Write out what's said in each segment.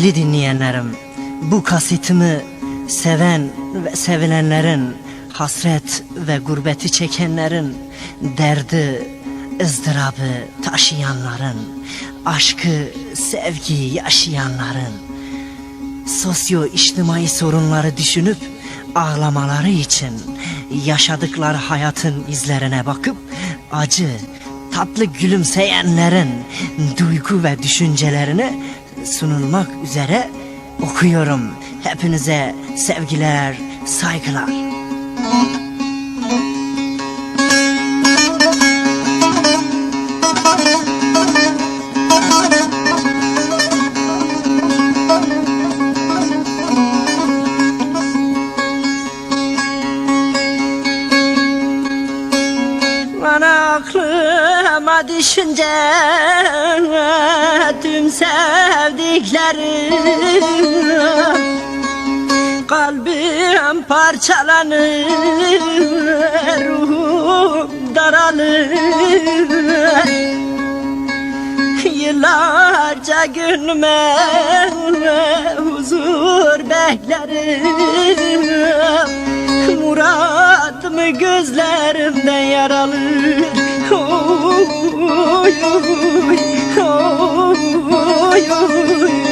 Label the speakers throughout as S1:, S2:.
S1: Sevgili dinleyenlerim, bu kasetimi seven ve sevilenlerin, hasret ve gurbeti çekenlerin, derdi, ızdırabı taşıyanların, aşkı, sevgi yaşayanların, sosyo-içtimai sorunları düşünüp ağlamaları için yaşadıkları hayatın izlerine bakıp acı, tatlı gülümseyenlerin duygu ve düşüncelerini sunulmak üzere okuyorum. Hepinize sevgiler, saygılar. Kalbim parçalanır, ruhum daralır. Yıllarca gönlüme huzur beklerim. Muradımı gözlerimden yaralır Oy, oy, oy, oy, oy,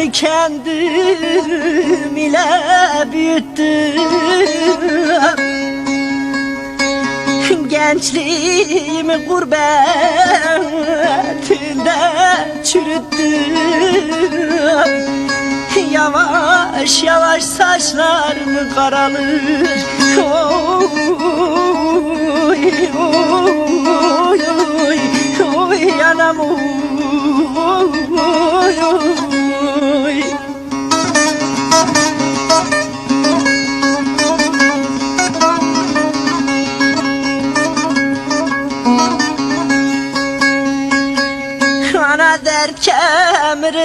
S1: Dertlerimi kendim ile büyüttüm Gençliğimi gurbetinde çürüttüm Yavaş yavaş saçlarım karalır Oy, oy, oy, oy, anam oy, oy.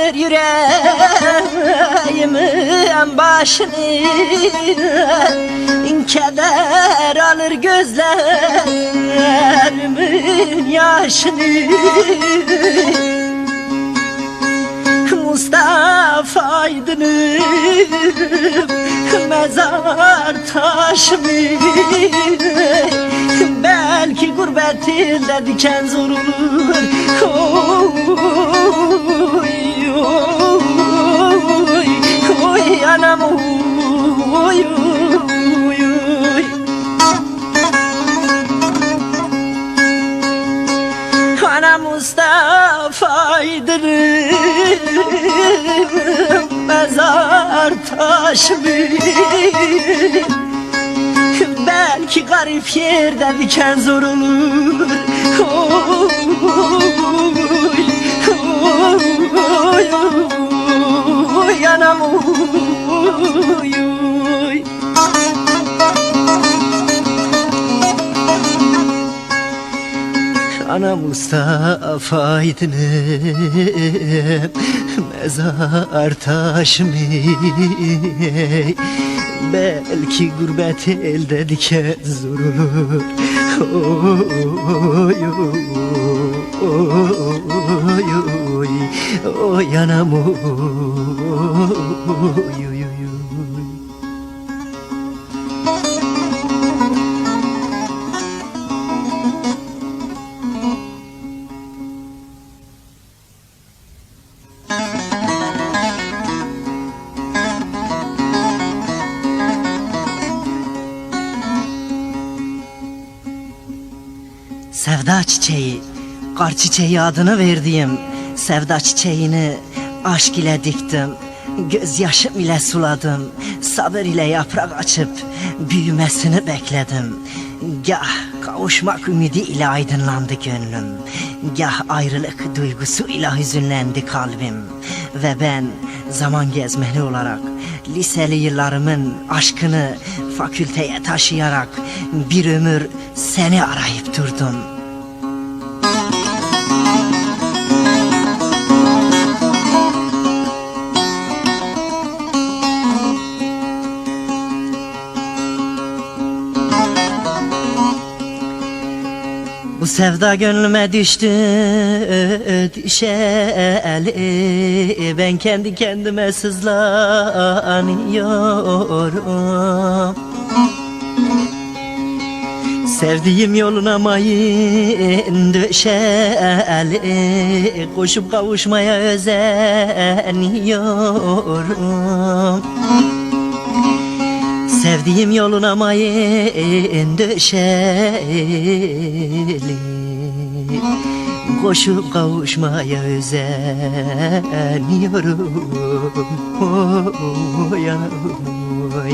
S1: Kemirir yüreğimin başını. Keder alır gözlerimin yaşını. Mustafa Aydın'ım mezar taşımı Belki gurbet diken zor olur oy, oy, anam oy, oy, oy. Ana Mustafa Aydın'ım mezar taşımı Belki garip yerde diken zor olur Oy, oy, oy, anam oy, oy. Ana Mustafa Aydın'ım mezar taşımı Belki gurbet elde diken zor olur Oy, oy, oy, oy, oy, oy. Sevda çiçeği, kar çiçeği adını verdiğim sevda çiçeğini aşk ile diktim. Gözyaşım ile suladım, sabır ile yaprak açıp büyümesini bekledim. Gah Kavuşmak ümidi ile aydınlandı gönlüm Gah ayrılık duygusuyla hüzünlendi kalbim Ve ben zaman gezmeli olarak Liseli yıllarımın aşkını fakülteye taşıyarak Bir ömür seni arayıp durdum Bu sevda gönlüme düştü düşeli Ben kendi kendime sızlanıyorum. Sevdiğim yoluna mayın döşeli Koşup kavuşmaya özeniyorum Sevdiğim yoluna mayın döşeli. Koşup kavuşmaya özeniyorum. Oy yanım oy,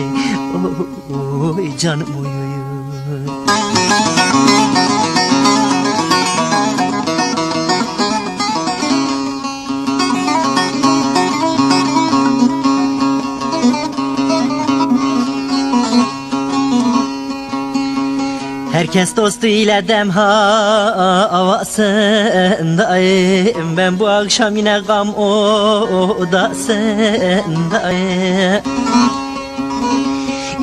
S1: oy canım oy, oy, Herkes dostu ile dem havasındayım. Ben bu akşam yine gam odasındayım.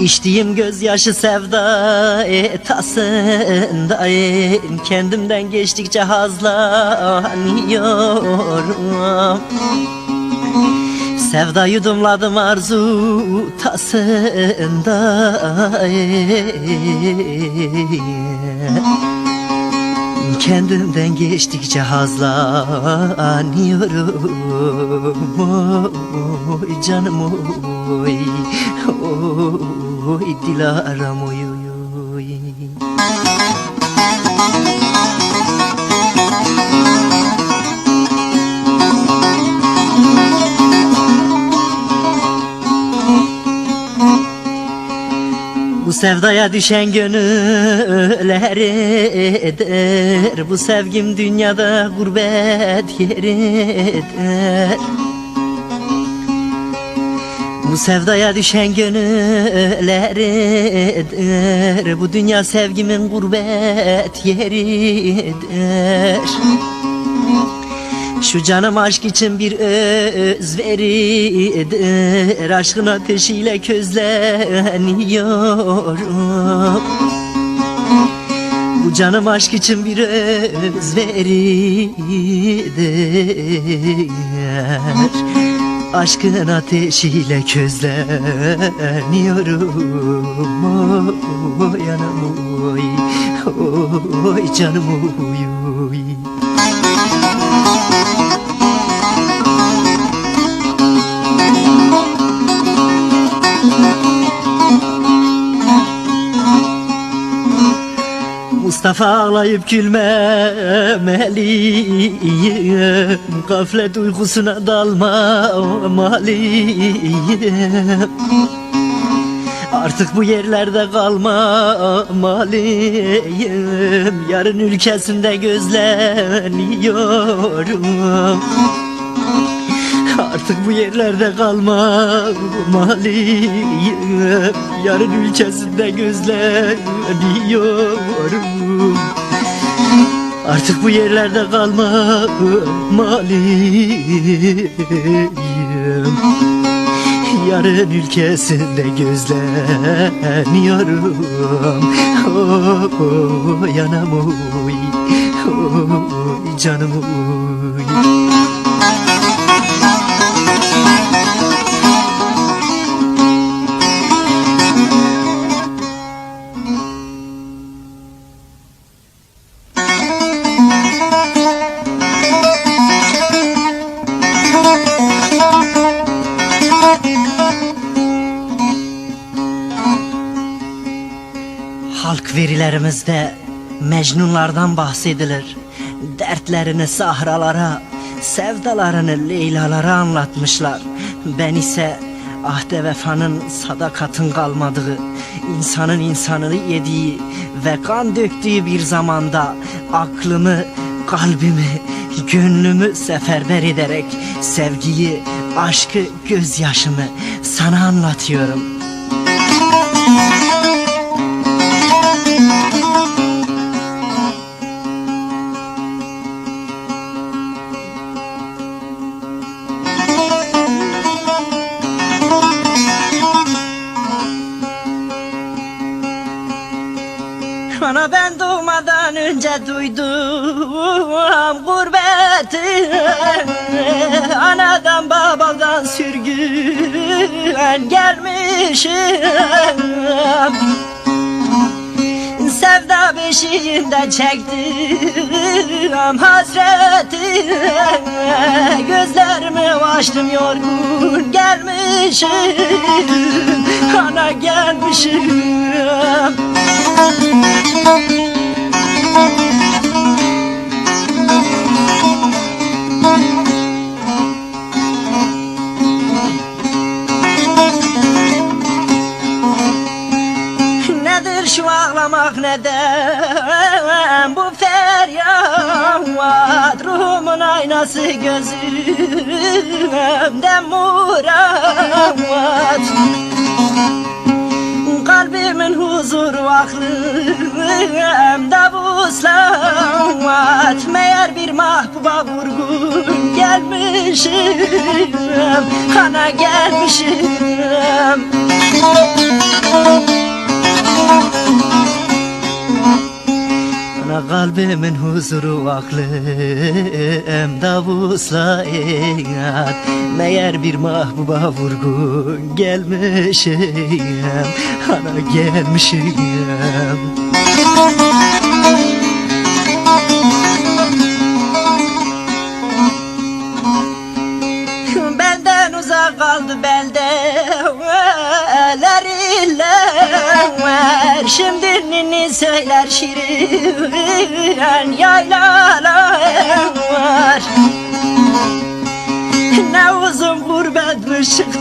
S1: İçtiğim gözyaşı sevda etasındayım Kendimden geçtikçe hazlanıyorum Sevda yudumladım arzu tasındayım. Kendimden geçtikçe hazlanıyorum Oy canım oy Oy dilaram oy sevdaya düşen gönülleridir Bu sevgim dünyada gurbet yeridir. Bu sevdaya düşen gönülleridir Bu dünya sevgimin gurbet yeridir şu canım aşk için bir özveridir Aşkın ateşiyle közleniyorum. Bu canım aşk için bir özveridir Aşkın ateşiyle közleniyorum. Oy yanım oy Oy canım oy Mustafa ağlayıp gülmemeliyim. Gaflet uykusuna dalmamalıyım Artık bu yerlerde kalmamalıyım Yarın ülkesinde gözleniyorum Artık bu yerlerde kalmamalıyım Yarın ülkesinde gözleniyorum. Artık bu yerlerde kalmamalıyım Yarın ülkesinde gözleniyorum. Oh, oh, Yanam oy, oh, canım oy verilerimizde Mecnunlardan bahsedilir. Dertlerini sahralara, sevdalarını leylalara anlatmışlar. Ben ise ahde vefanın sadakatın kalmadığı, insanın insanını yediği ve kan döktüğü bir zamanda aklımı, kalbimi, gönlümü seferber ederek sevgiyi, aşkı, gözyaşımı sana anlatıyorum. Sürgün gelmişim. Sevda beşiğinde çektim hasreti. Gözlerimi açtım yorgun gelmişim. Ana gelmişim Ruhumun aynası gözümden murat. Kalbimin huzuru aklımda vuslat Meğer bir mahbuba vurgun gelmişim Ana gelmişim Ana kalbimin huzuru aklımda vuslat Meğer bir mahbuba vurgun gelmişim Ana gelmişim söyler şirin yaylalar Ne uzun gurbetmiş çıktı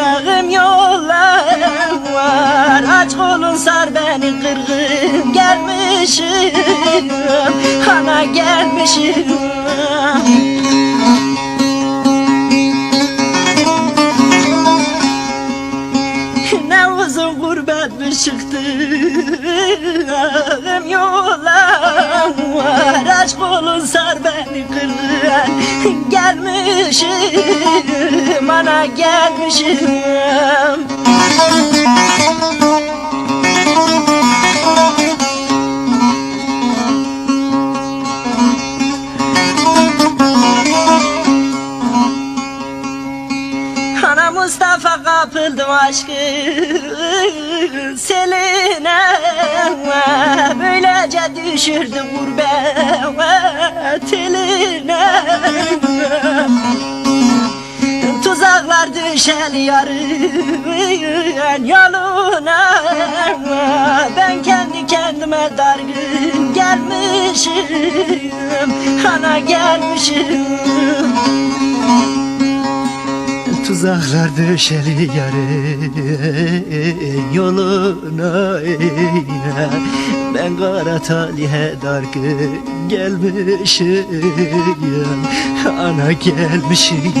S1: Ağım yollar var. Aç kolun sar beni kırgın gelmişim Ana gelmişim gurbetmiş çıktı. Ağım yollar var Aç kolun sar beni kırgın Gelmişim ana gelmişim. Mustafa kapıldım aşkın Böylece düşürdü gurbet eline Tuzaklar düşer yarın yoluna. Ben kendi kendime dargın gelmişim Ana gelmişim. Tuzaklar döşeli yarın yoluna Ben kara talihe dargın gelmişim Ana gelmişim